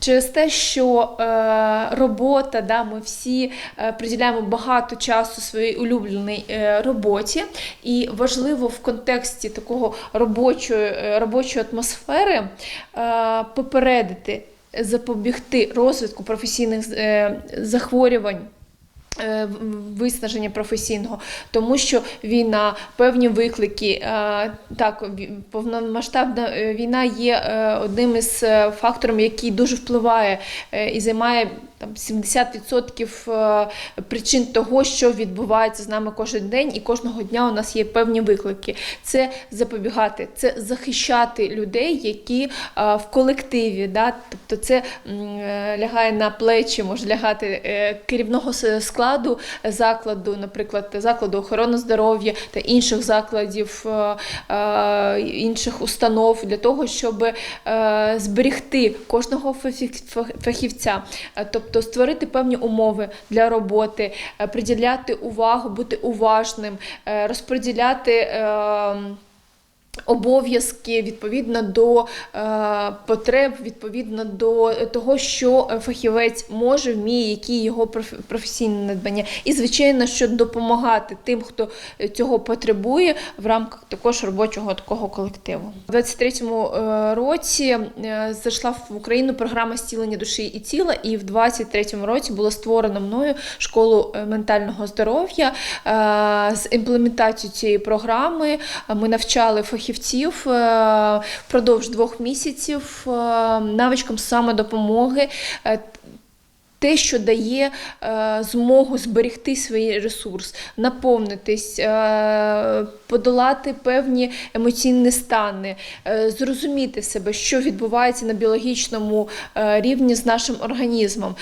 Через те, що е, робота, да, ми всі е, приділяємо багато часу своїй улюбленій е, роботі, і важливо в контексті такого робочої, е, робочої атмосфери е, попередити, запобігти розвитку професійних е, захворювань. Е, Виснаження професійного, тому що війна, певні виклики, е, так, повномасштабна е, війна є одним із факторів, який дуже впливає і займає там 70% е, причин того, що відбувається з нами кожен день, і кожного дня у нас є певні виклики. Це запобігати, це захищати людей, які в колективі. Да? Тобто це лягає на плечі, може лягати керівного с- складу закладу, наприклад, закладу охорони здоров'я та інших закладів, е, е, інших установ для того, щоб е, зберегти кожного фахів- фахівця, тобто створити певні умови для роботи, приділяти увагу, бути уважним, розподіляти. Обов'язки відповідно до е, потреб, відповідно до того, що е, фахівець може, вміє, які його проф- професійне надбання. І, звичайно, що допомагати тим, хто е, цього потребує в рамках також робочого такого колективу. У 23-му е, році зайшла в Україну програма зцілення душі і тіла, і в 23-му році було створено мною школу ментального здоров'я. З імплементацією цієї програми ми навчали фахівців е, впродовж двох місяців е, навичкам самодопомоги. е, те, що дає е, змогу зберегти свій ресурс, наповнитись, е, подолати певні емоційні стани, е, зрозуміти себе, що відбувається на біологічному е, рівні з нашим організмом.